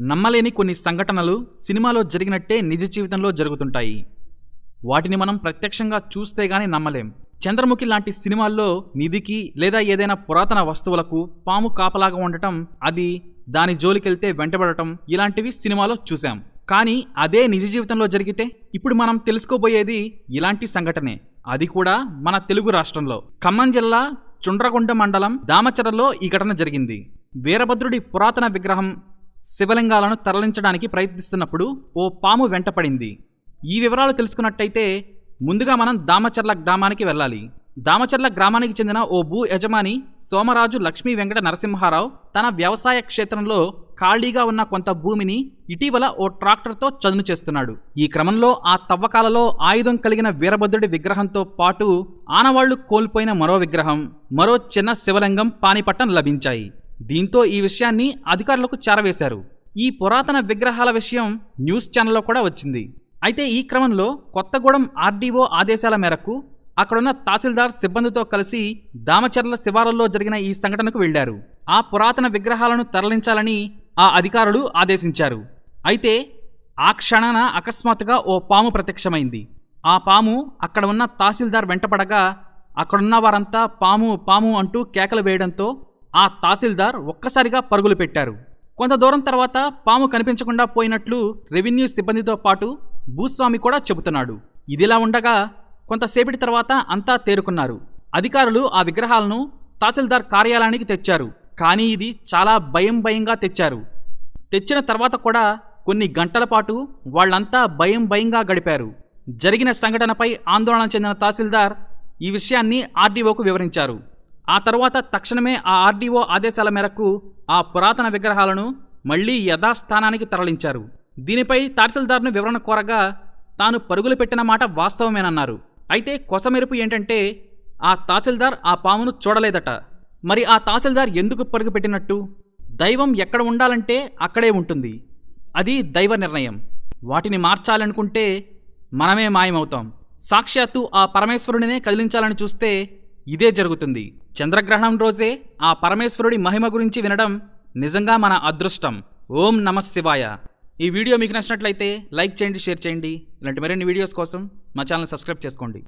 నమ్మలేని కొన్ని సంఘటనలు సినిమాలో జరిగినట్టే నిజ జీవితంలో జరుగుతుంటాయి. వాటిని మనం ప్రత్యక్షంగా చూస్తే గానీ నమ్మలేం. చంద్రముఖి లాంటి సినిమాల్లో నిధికి లేదా ఏదైనా పురాతన వస్తువులకు పాము కాపలాగా ఉండటం అది దాని జోలికెళ్తే వెంటబడటం ఇలాంటివి సినిమాలో చూశాం. కానీ అదే నిజ జీవితంలో జరిగితే ఇప్పుడు మనం తెలుసుకోబోయేది ఇలాంటి సంఘటనే. అది కూడా మన తెలుగు రాష్ట్రంలో. ఖమ్మం జిల్లా చుండ్రగొండ మండలం దామచరలో ఈ ఘటన జరిగింది. వీరభద్రుడి పురాతన విగ్రహం శివలింగాలను తరలించడానికి ప్రయత్నిస్తున్నప్పుడు ఓ పాము వెంటపడింది. ఈ వివరాలు తెలుసుకున్నట్టయితే ముందుగా మనం దామచర్ల గ్రామానికి వెళ్ళాలి. దామచర్ల గ్రామానికి చెందిన ఓ భూ యజమాని సోమరాజు లక్ష్మీ వెంకట నరసింహారావు తన వ్యవసాయ క్షేత్రంలో ఖాళీగా ఉన్న కొంత భూమిని ఇటీవల ఓ ట్రాక్టర్తో చదును చేస్తున్నాడు. ఈ క్రమంలో ఆ తవ్వకాలలో ఆయుధం కలిగిన వీరభద్రుడి విగ్రహంతో పాటు ఆనవాళ్ళు కోల్పోయిన మరో విగ్రహం మరో చిన్న శివలింగం పానిపట్టం లభించాయి. దీంతో ఈ విషయాన్ని అధికారులకు చేరవేశారు. ఈ పురాతన విగ్రహాల విషయం న్యూస్ ఛానల్లో కూడా వచ్చింది. అయితే ఈ క్రమంలో కొత్తగూడెం ఆర్డీఓ ఆదేశాల మేరకు అక్కడున్న తహసీల్దార్ సిబ్బందితో కలిసి దామచర్ల శివారుల్లో జరిగిన ఈ సంఘటనకు వెళ్ళారు ఆ పురాతన విగ్రహాలను తరలించాలని ఆ అధికారులు ఆదేశించారు. అయితే ఆ క్షణాన అకస్మాత్తుగా ఓ పాము ప్రత్యక్షమైంది. ఆ పాము అక్కడ ఉన్న తహసీల్దార్ వెంటపడగా అక్కడున్న వారంతా పాము పాము అంటూ కేకలు వేయడంతో ఆ తహసీల్దార్ ఒక్కసారిగా పరుగులు పెట్టారు. కొంత దూరం తర్వాత పాము కనిపించకుండా పోయినట్లు రెవెన్యూ సిబ్బందితో పాటు భూస్వామి కూడా చెబుతున్నాడు. ఇదిలా ఉండగా కొంతసేపటి తర్వాత అంతా తేరుకున్నారు. అధికారులు ఆ విగ్రహాలను తహసీల్దార్ కార్యాలయానికి తెచ్చారు. కానీ ఇది చాలా భయం భయంగా తెచ్చారు. తెచ్చిన తర్వాత కూడా కొన్ని గంటల పాటు వాళ్ళంతా భయం భయంగా గడిపారు. జరిగిన సంఘటనపై ఆందోళన చెందిన తహసీల్దార్ ఈ విషయాన్ని ఆర్డీఓకు వివరించారు. ఆ తర్వాత తక్షణమే ఆ ఆర్డీఓ ఆదేశాల మేరకు ఆ పురాతన విగ్రహాలను మళ్ళీ యథాస్థానానికి తరలించారు. దీనిపై తహసీల్దార్ను వివరణ కోరగా తాను పరుగులు పెట్టిన మాట వాస్తవమేనన్నారు. అయితే కొసమెరుపు ఏంటంటే ఆ తహసీల్దార్ ఆ పామును చూడలేదట. మరి ఆ తహసీల్దార్ ఎందుకు పరుగు పెట్టినట్టు? దైవం ఎక్కడ ఉండాలంటే అక్కడే ఉంటుంది. అది దైవ నిర్ణయం. వాటిని మార్చాలనుకుంటే మనమే మాయమవుతాం. సాక్షాత్తు ఆ పరమేశ్వరుడినే కదిలించాలని చూస్తే ఇదే జరుగుతుంది. చంద్రగ్రహణం రోజే ఆ పరమేశ్వరుడి మహిమ గురించి వినడం నిజంగా మన అదృష్టం. ఓం నమ శివాయ. ఈ వీడియో మీకు నచ్చినట్లయితే లైక్ చేయండి షేర్ చేయండి. ఇలాంటి మరిన్ని వీడియోస్ కోసం మా ఛానల్ సబ్స్క్రైబ్ చేసుకోండి.